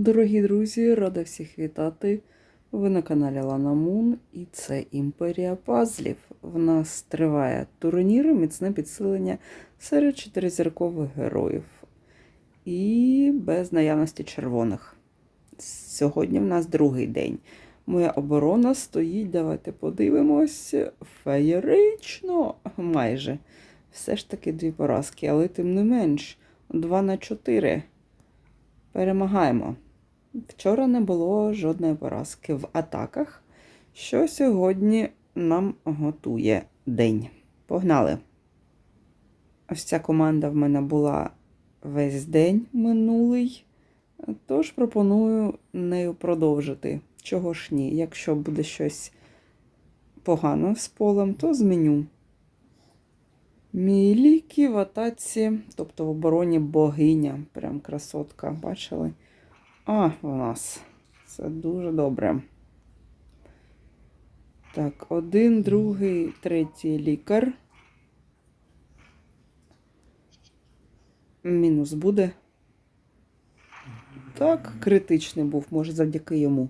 Дорогі друзі, рада всіх вітати. Ви на каналі Лана Мун і це Імперія Пазлів. В нас триває турнір міцне підсилення серед чотиризіркових героїв. І без наявності червоних. Сьогодні в нас другий день. Моя оборона стоїть, давайте подивимось. Феєрично, майже. Все ж таки дві поразки, але тим не менш, 2 на 4. Перемагаємо. Вчора не було жодної поразки в атаках, що сьогодні нам готує день. Погнали! Ось ця команда в мене була весь день минулий, тож пропоную нею продовжити. Чого ж ні? Якщо буде щось погано з полем, то зміню. Мілікі в атаці, тобто в обороні богиня. Прям красотка, бачили? А, у нас. Це дуже добре. Так, один, другий, третій лікар. Мінус буде. Так, критичний був, може, завдяки йому.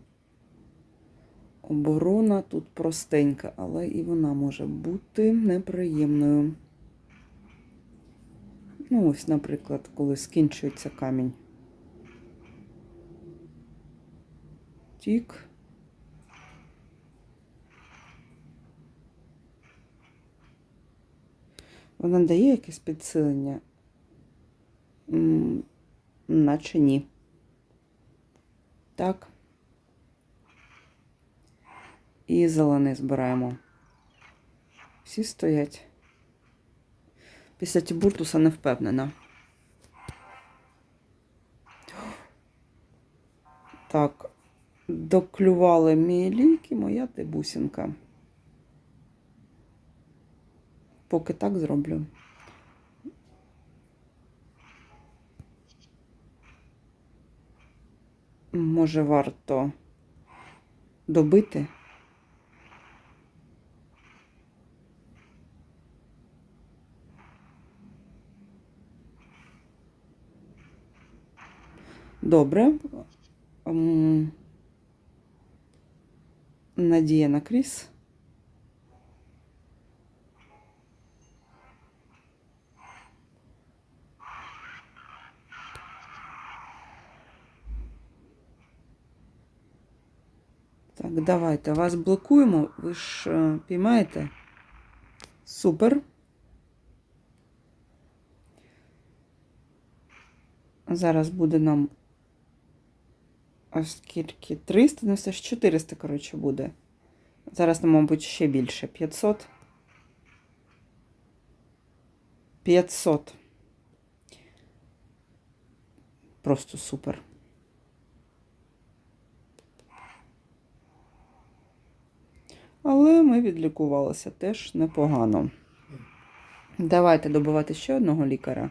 Оборона тут простенька, але і вона може бути неприємною. Ну, ось, наприклад, коли скінчується камінь. Тік. Вона дає якесь підсилення? Наче ні. Так. І зелений збираємо. Всі стоять. Після Тібуртуса не впевнена. Так, доклювали мій ліки, моя ти. Поки так зроблю. Може, варто добити? Добре. Надія на кріс. Так, давайте вас блокуємо. Ви ж е, піймаєте? Супер. Зараз буде нам ось скільки? 300, ну все ж 400, коротше, буде. Зараз, ну, мабуть, ще більше. 500. 500. Просто супер. Але ми відлікувалися теж непогано. Давайте добивати ще одного лікаря.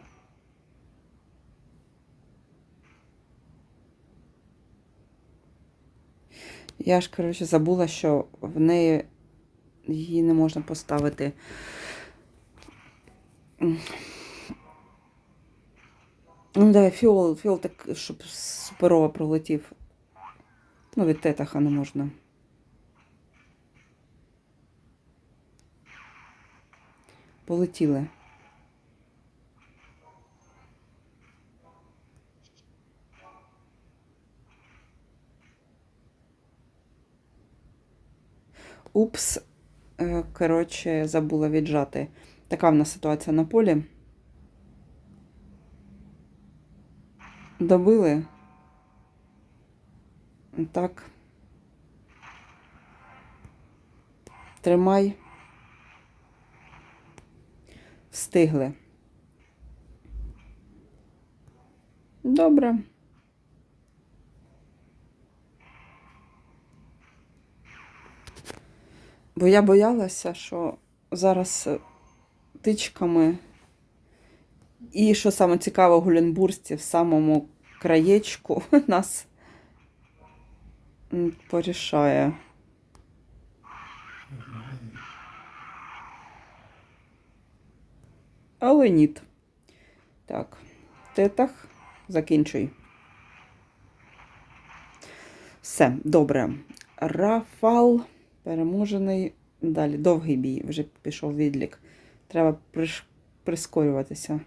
Я ж, коротше, забула, що в неї її не можна поставити. Ну, давай, фіол, фіол так, щоб суперово пролетів. Ну, від тетаха не можна. Полетіли. Упс, Е, коротше, забула віджати. Така в нас ситуація на полі. Добили. Так. Тримай. Встигли. Добре. Бо я боялася, що зараз е, тичками. І що саме у Гуленбурсті в самому краєчку нас порішає. Але ніт. Так, тетах, закінчуй. Все, добре. Рафал переможений. Далі довгий бій, вже пішов відлік. Треба прискорюватися.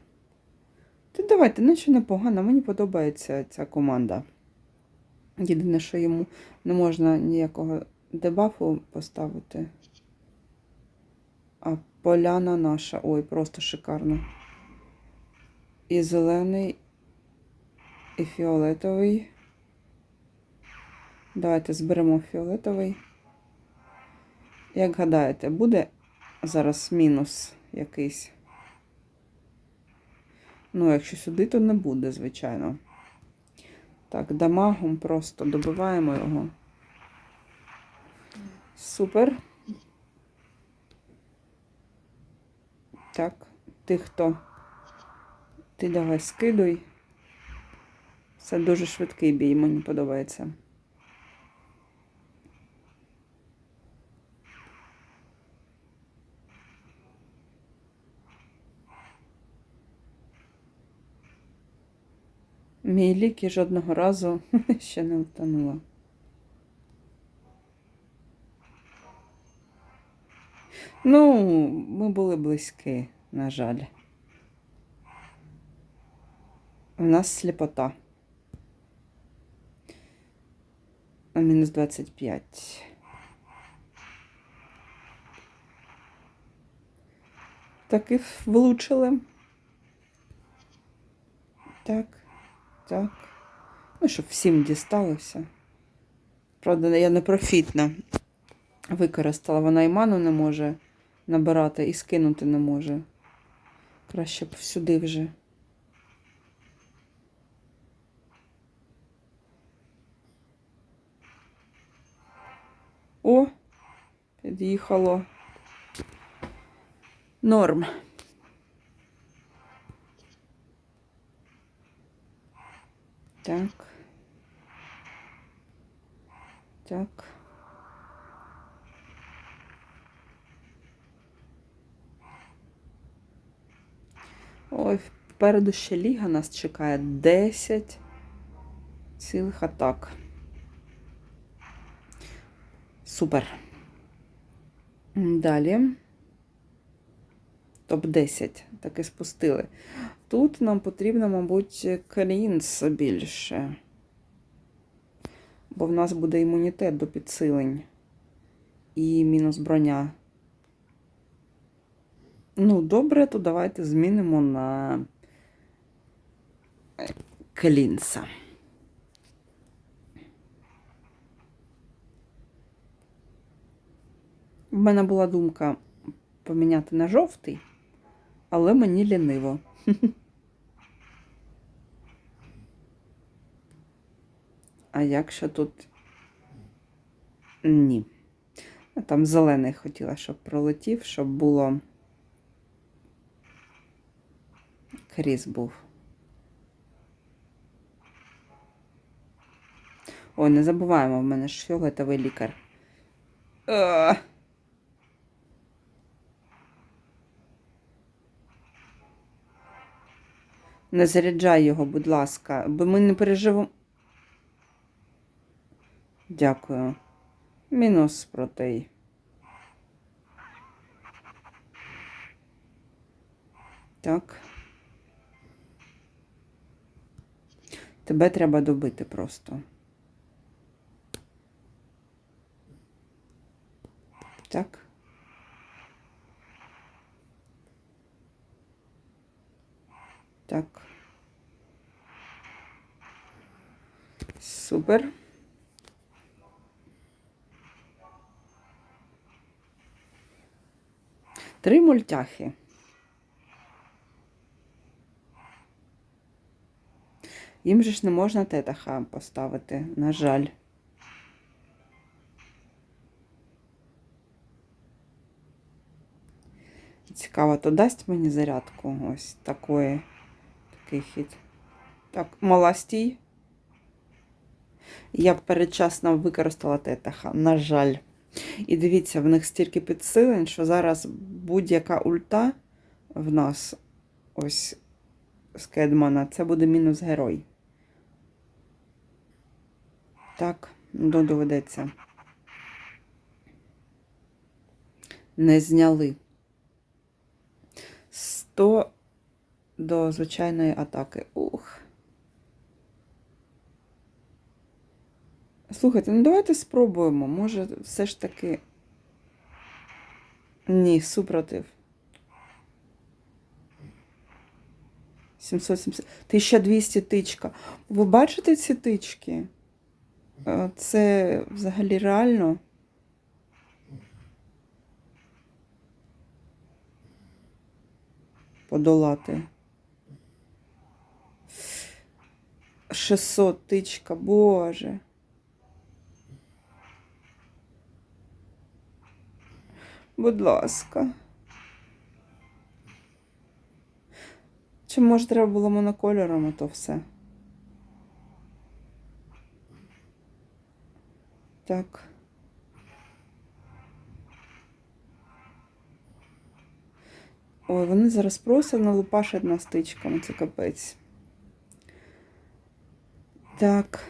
Та давайте, наче непогано, мені подобається ця команда. Єдине, що йому не можна ніякого дебафу поставити. А поляна наша. Ой, просто шикарно. І зелений, і фіолетовий. Давайте зберемо фіолетовий. Як гадаєте, буде зараз мінус якийсь? Ну, якщо сюди, то не буде, звичайно. Так, дамагом просто добиваємо його. Супер. Так, ти хто? Ти давай скидуй. Це дуже швидкий бій, мені подобається. Мій ліки жодного разу ще не втонула. Ну, ми були близькі, на жаль. У нас сліпота. Мінус 25. Так і влучили. Так, так. Ну, щоб всім дісталося. Правда, я не профітна використала. Вона і ману не може набирати, і скинути не може. Краще б сюди вже. О, під'їхало. Норм. Так. Так. Ой, впереду ще ліга нас чекає 10 цілих атак. Супер. Далі. Топ-10. Таки спустили. Тут нам потрібно, мабуть, клінс більше. Бо в нас буде імунітет до підсилень. І мінус броня. Ну, добре, то давайте змінимо на клінса. В мене була думка поміняти на жовтий, але мені ліниво. А якщо тут ні. Там зелений хотіла, щоб пролетів, щоб було. Кріс був. Ой, не забуваємо, в мене ж фіолетовий лікар. Е. Не заряджай його, будь ласка, бо ми не переживемо. Дякую. Мінус протей. Так. Тебе треба добити просто. Так. Так. Супер. Три мультяхи. Їм же ж не можна тетаха поставити, на жаль. Цікаво, то дасть мені зарядку ось такої, такий хід. Так, мала стій. Я передчасно використала тетаха, на жаль. І дивіться, в них стільки підсилень, що зараз будь-яка ульта в нас ось з Кедмана, це буде мінус герой. Так, Ну, доведеться. Не зняли. 100 до звичайної атаки. Ух. Слухайте, ну давайте спробуємо. Може, все ж таки. Ні, супротив. 770. 1200 тичка. Ви бачите ці тички? Е, Це взагалі реально? Подолати. 600 тичка, боже. Будь ласка. Чи може треба було монокольором, а то все? Так. Ой, вони зараз просто налупашать нас тичками, це капець. Так.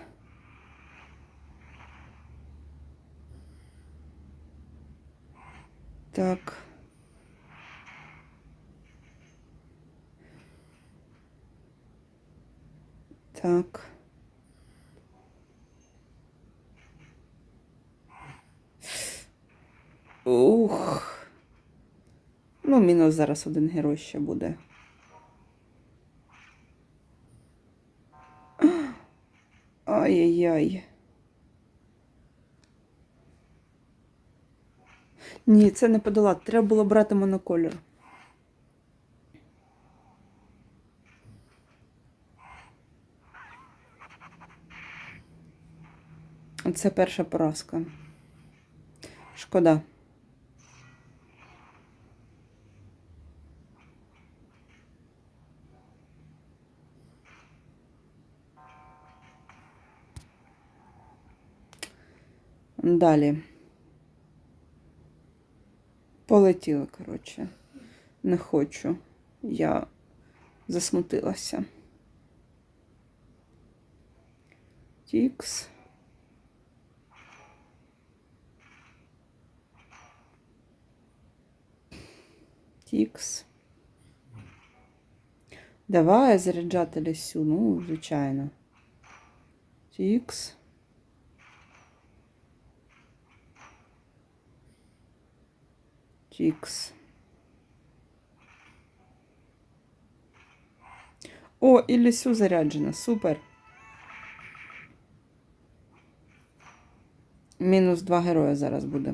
Так. Так. Ух. Ну, мінус зараз один герой ще буде. Ай-яй-яй. Ні, це не подолати. Треба було брати моноколір. Це перша поразка. Шкода. Далі. Полетіли, коротше. Не хочу. Я засмутилася. Тікс. Тікс. Давай заряджати лісю. Ну, звичайно. Тікс. Тікс. О, і лісю заряджена. Супер. Мінус два героя зараз буде.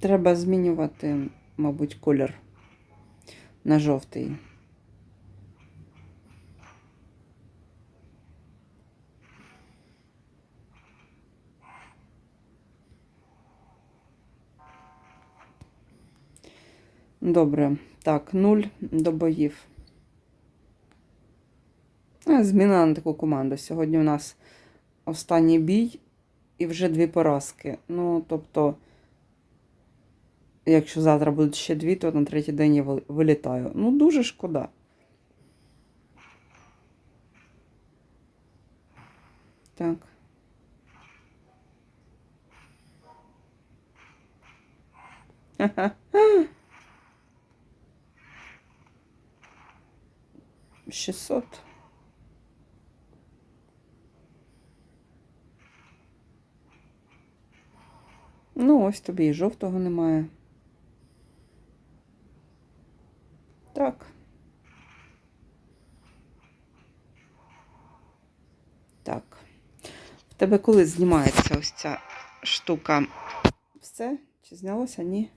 Треба змінювати, мабуть, колір на жовтий. Добре. Так, нуль до боїв. Зміна на таку команду. Сьогодні у нас останній бій і вже дві поразки. Ну, тобто, якщо завтра будуть ще дві, то на третій день я вилітаю. Ну, дуже шкода. Так. Шістсот. Ну, ось тобі і жовтого немає. Так. Так. В тебе коли знімається ось ця штука? Все? Чи знялося? Ні.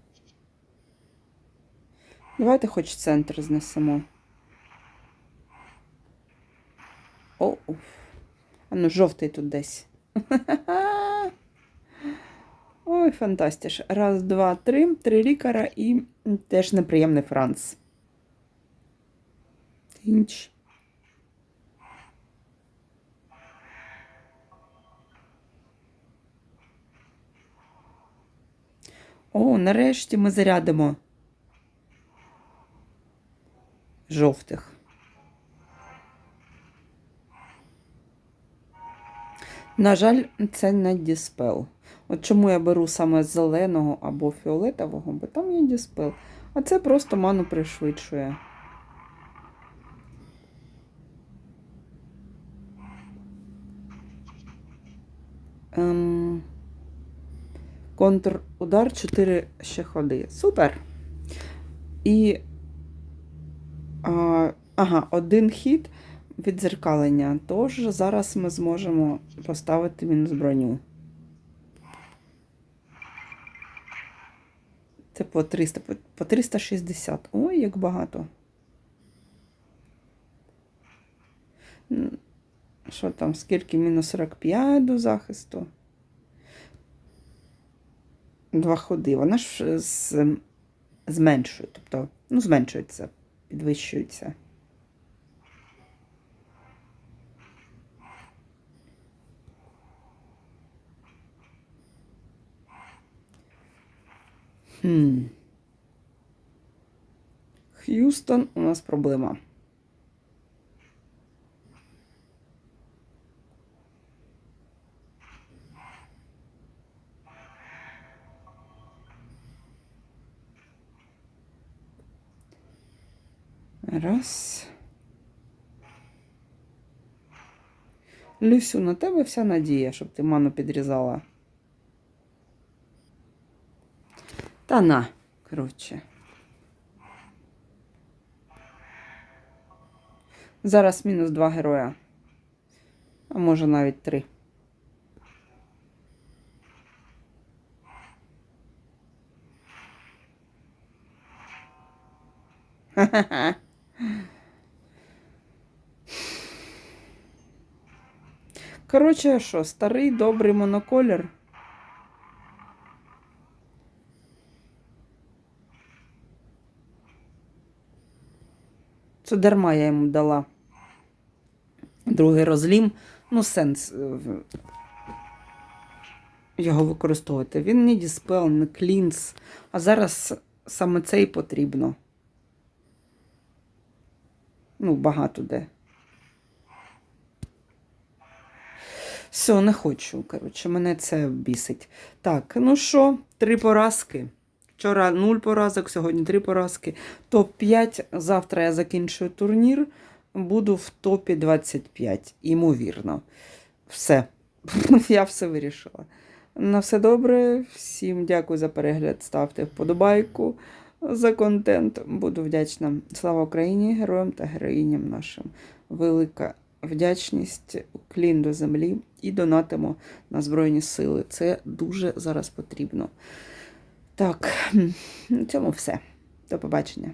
Давайте хоч центр знесемо. О, уф. А ну, жовтий тут десь. Ой, фантастиш. Раз, два, три, три лікара і теж неприємний Франц. Тінч. О, нарешті ми зарядимо жовтих. На жаль, це не діспел. От чому я беру саме зеленого або фіолетового, бо там є діспел. А це просто ману пришвидшує. Ем... Контрудар 4 ще ходи. Супер. І. А, ага, один хід відзеркалення. Тож зараз ми зможемо поставити мінус броню. Це по 300, по- по 360. Ой, як багато. Що там, скільки? Мінус 45 до захисту. Два ходи. Вона ж з, зменшує, тобто, ну, зменшується, підвищується. Хм. Х'юстон, у нас проблема. Раз. Люсю, на тебе вся надія, щоб ти ману підрізала. Та на, коротше. Зараз мінус два героя. А може навіть три. Ха-ха-ха. Коротше, що, старий добрий моноколір. Це дарма я йому дала. Другий розлім. Ну, сенс е, його використовувати. Він не діспел, не клінс. А зараз саме це і потрібно. Ну, багато де. Все, не хочу. Коротше, мене це бісить. Так, ну що, три поразки. Вчора нуль поразок, сьогодні три поразки. Топ-5. Завтра я закінчую турнір. Буду в топі 25, ймовірно. Все. Я все вирішила. На все добре. Всім дякую за перегляд. Ставте вподобайку за контент. Буду вдячна. Слава Україні, героям та героїням нашим. Велика вдячність, уклін до землі і донатимо на Збройні Сили. Це дуже зараз потрібно. Так, на цьому все. До побачення.